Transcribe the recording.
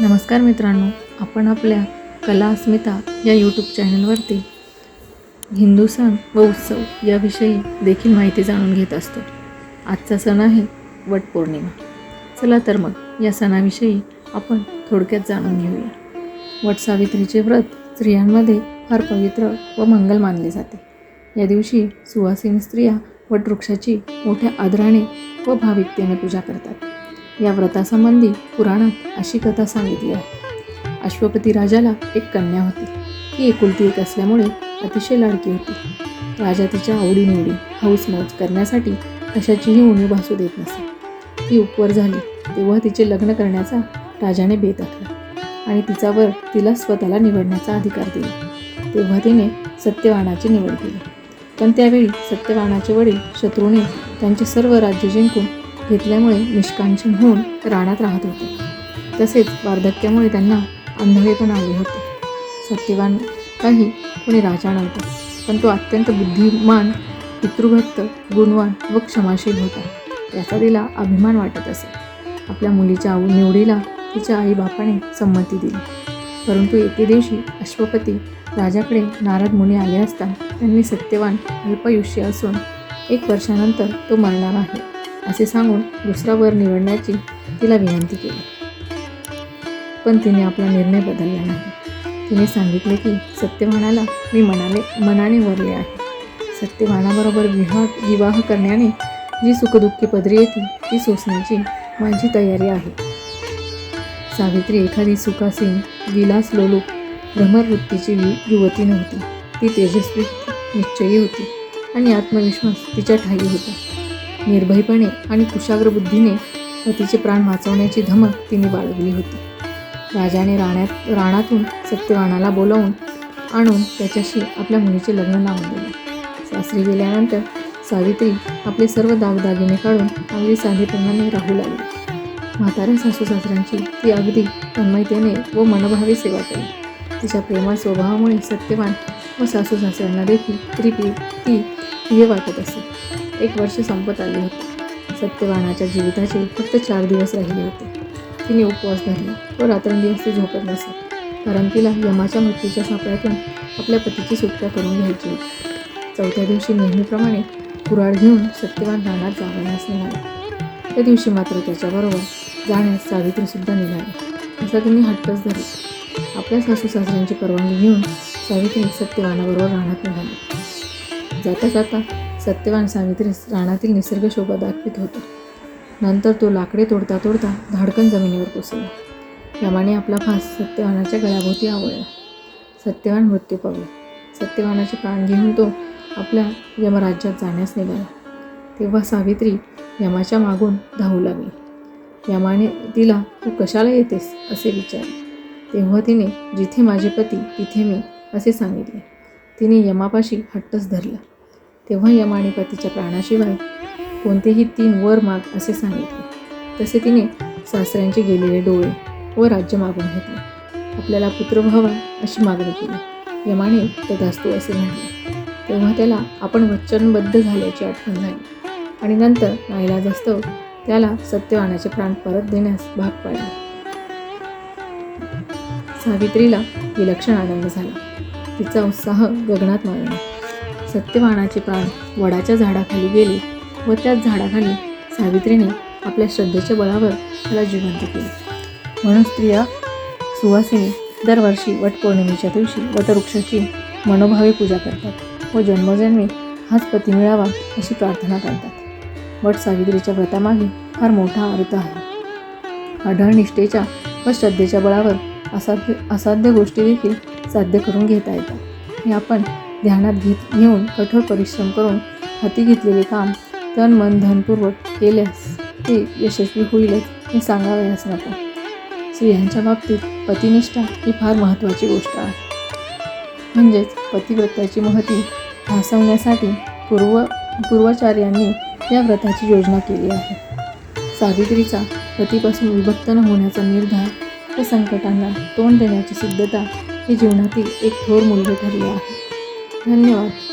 नमस्कार मित्रांनो आपण आपल्या कला अस्मिता या यूट्यूब चॅनलवरती हिंदू सण व उत्सव याविषयी देखील माहिती जाणून घेत असतो. आजचा सण आहे वटपौर्णिमा चला तर मग या सणाविषयी आपण थोडक्यात जाणून घेऊया. वटसावित्रीचे व्रत स्त्रियांमध्ये फार पवित्र व मंगल मानले जाते. या दिवशी सुवासिनी स्त्रिया वटवृक्षाची मोठ्या आदराने व भाविकतेने पूजा करतात. या व्रतासंबंधी पुराणात अशी कथा सांगितली आहे. अश्वपती राजाला एक कन्या होती. ती एकुलती एक असल्यामुळे अतिशय लाडकी होती. राजा तिच्या आवडीनिवडी हौसमौज करण्यासाठी कशाचीही उणीव भासू देत नसे. ती उपवर झाली तेव्हा तिचे लग्न करण्याचा राजाने बेत आखला आणि तिचा वर तिला स्वतःला निवडण्याचा अधिकार दिला. तेव्हा तिने सत्यवानाची निवड केली. पण त्यावेळी सत्यवानाचे वडील शत्रूने त्यांचे सर्व राज्य जिंकून घेतल्यामुळे निष्कांचन होऊन रानात राहत होते. तसेच वार्धक्यामुळे त्यांना आंधळे पण आले होते. सत्यवान काही कोणी राजा नव्हता पण तो अत्यंत बुद्धिमान पितृभक्त गुणवान व क्षमाशील होता. याचा तिला अभिमान वाटत असे. आपल्या मुलीच्या आऊ निवडीला तिच्या आईबापाने संमती दिली. परंतु एके दिवशी अश्वपती राजाकडे नारद मुनी आले असता त्यांनी सत्यवान अल्पयुष्य असून एक वर्षानंतर तो मरणार आहे. असे सांगून दुसरा वर निवडण्याची तिला विनंती केली. पण तिने आपला निर्णय बदलला नाही. तिने सांगितले की सत्यवानाला मी मनाने मनाने वरले आहे. सत्यवानाबरोबर विवाह विवाह करण्याने जी सुखदुःखी पदरी येते ती सोसण्याची माझी तयारी आहे. सावित्री एखादी सुखासीन विलास लोलूप भ्रमरवृत्तीची वृत्तीची युवती नव्हती. ती तेजस्वी निश्चयी होती आणि आत्मविश्वास तिच्या ठाई होता. निर्भयपणे आणि कुशाग्र बुद्धीने पतीचे प्राण वाचवण्याची धमक तिने बाळगली होती. राजाने राण्यात राणातून सत्यवानाला बोलावून आणून त्याच्याशी आपल्या मुलीचे लग्न लावून दिले. सासरी गेल्यानंतर सावित्री आपले सर्व दागदागिने काढून अगदी साधेपणाने राहू लागली. म्हाताऱ्या सासू सासऱ्यांची ती अगदी तन्मयतेने व मनभावी सेवा केली. तिच्या प्रेमळ स्वभावामुळे सत्यवान व सासू सासऱ्यांना देखील त्रिपी ती प्रिय वाटत असे. एक वर्ष संपत आले होते. सत्यवानाच्या जीविताचे फक्त चार दिवस राहिले होते. तिने उपवास धरला व रात्रंदिवस ती झोपत नसे कारण तिला यमाच्या मृत्यूच्या सापळ्यातून आपल्या पतीची सुटका करून घ्यायची होती. चौथ्या दिवशी नेहमीप्रमाणे कुराड घेऊन सत्यवान रानात जावयास निघाला. त्या दिवशी मात्र त्याच्याबरोबर जाण्यास सावित्रीसुद्धा निघाली. असा तिने हट्टच धरला. आपल्या सासू सासऱ्यांची परवानगी घेऊन सावित्री सत्यवानाबरोबर रानात निघाली. जाता जाता सत्यवान सावित्रीस रानातील निसर्ग शोभा दाखवित होता. नंतर तो लाकडे तोडता तोडता धाडकन जमिनीवर कोसळला. यमाने आपला फास सत्यवानाच्या गळ्याभोवती आवळला. सत्यवान मृत्यू पावला. सत्यवानाचे प्राण घेऊन तो आपल्या यमराज्यात जाण्यास निघाला. तेव्हा सावित्री यमाच्या मागून धावू लागली. यमाने तिला तू कशाला येतेस? असे विचारले. तेव्हा तिने जिथे माझे पती तिथे मी असे सांगितले. तिने यमापाशी हट्टच धरला. तेव्हा यमाने पतीच्या प्राणाशिवाय कोणतेही तीन वर माग असे सांगितले. तसे तिने सासऱ्यांचे गेलेले डोळे व राज्य मागून घेतले. आपल्याला पुत्र व्हावा अशी मागणी केली. यमाने तदास्तू असे म्हटले. तेव्हा त्याला आपण वचनबद्ध झाल्याची आठवण झाली. आणि नंतर नाईलाजास्तव त्याला सत्यवानाचे प्राण परत देण्यास भाग पाडले. सावित्रीला विलक्षण आनंद झाला. तिचा उत्साह गगनात मावला सत्यवानाचे प्राण वडाच्या झाडाखाली गेले व त्याच झाडाखाली सावित्रीने आपल्या श्रद्धेच्या बळावर त्याला जिवंत केले. म्हणून स्त्रिया सुवासिनी दरवर्षी वटपौर्णिमेच्या दिवशी वटवृक्षाची मनोभावे पूजा करतात व जन्मोजन्मी हाच पती मिळावा अशी प्रार्थना करतात. वट सावित्रीच्या व्रतामागे फार मोठा अर्थ आहे. अढळ निष्ठेच्या व श्रद्धेच्या बळावर असाध्य असाध्य गोष्टी देखील साध्य करून घेता येतात. हे आपण ध्यानात घेत घेऊन कठोर परिश्रम करून हाती घेतलेले काम तन मन धनपूर्वक केल्यास ते यशस्वी होईलच हे सांगावयास नको. स्त्रियांच्या बाबतीत पतिनिष्ठा ही फार महत्त्वाची गोष्ट आहे. म्हणजेच पतिव्रताची महती भासवण्यासाठी पूर्व पूर्वाचार्यांनी या व्रताची योजना केली आहे. सावित्रीचा पतीपासून विभक्त न होण्याचा निर्धार व संकटांना तोंड देण्याची सिद्धता ही जीवनातील एक थोर मूल्य ठरले आहे. धन्यवाद.